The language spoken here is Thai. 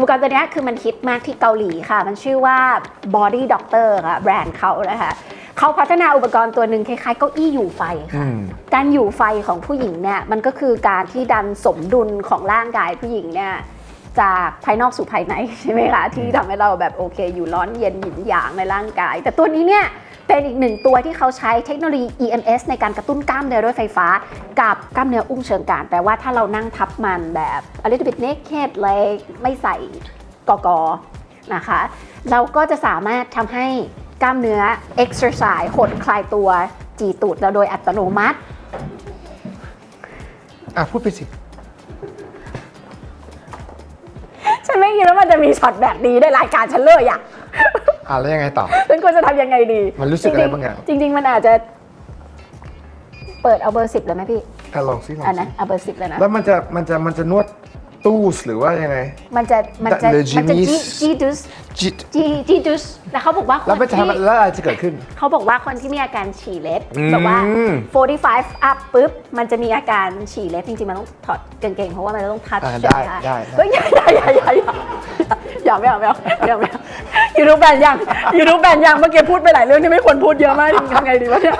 อุปกรณ์ตัวเนี้ยคือมันฮิตมากที่เกาหลีค่ะ มันชื่อว่า Body Doctor ค่ะแบรนด์เขานะคะเขาพัฒนาอุปกรณ์ตัวหนึ่งคล้ายๆเก้าอี้อยู่ไฟค่ะอืมการอยู่ไฟของผู้หญิงเนี่ยมันก็คือการที่ดันสมดุลของร่างกายผู้หญิงเนี่ยจากภายนอกสู่ภายในใช่ไหมคะที่ทำให้เราแบบโอเค อยู่ร้อนเย็นหยินหยางในร่างกาย แต่ตัวนี้เนี่ย เป็นอีกหนึ่งตัวที่เขาใช้เทคโนโลยี EMS ในการกระตุ้นกล้ามเนื้อด้วยไฟฟ้า กับกล้ามเนื้ออุ้งเชิงกรานแปลว่าถ้าเรานั่งทับมันแบบ a little bit naked leg ไม่ใส่กอกอนะคะ เราก็จะสามารถทำให้กล้ามเนื้อ exercise หดคลายตัวจีตูดเราโดยอัตโนมัติ อะพูดไปสิ ฉันไม่คิดว่ามันจะมีช็อตแบบนี้ในรายการฉันเลยอะ อะแล้วยังไงต่อ ฉันควรจะทำยังไงดีมันรู้สึกอะไรบางอย่างจริงๆจริง ๆ มันอาจจะ เปิดเอาเบอร์สิบเลยไหมพี่อะลองสิลองอันสินะเอาเบอร์สิบเลยนะ แล้วมันจะมันจะมันจะนวดตู้สหรือว่ายังไง มันจะมันจะ Le มันจะ Jimmy's จีจีดุสจิตจีจีดุสแล้วเขาบอกว่าคแล้วนมันจะที่ทำแล้วอะไรจะเกิดขึ้น เขาบอกว่าคนที่มีอาการฉี่เล็บอืม แบบว่า 45 up ปุ๊บ มันจะมีอาการฉี่เล็บจริงๆ มันต้องถอดกางเกงเพราะว่ามันต้องทัชอ่าใช่ไหมคะได้ได้ ก็อย่าอย่าอย่าอย่า อย่าอย่าไม่เอาไม่เอาไม่เอาไม่เอายูทูบแบนยังยูทูบแบนยังเมื่อกี้พูดไปหลายเรื่องที่ไม่ควรพูดเยอะมากทำไงดีวะเนี่ย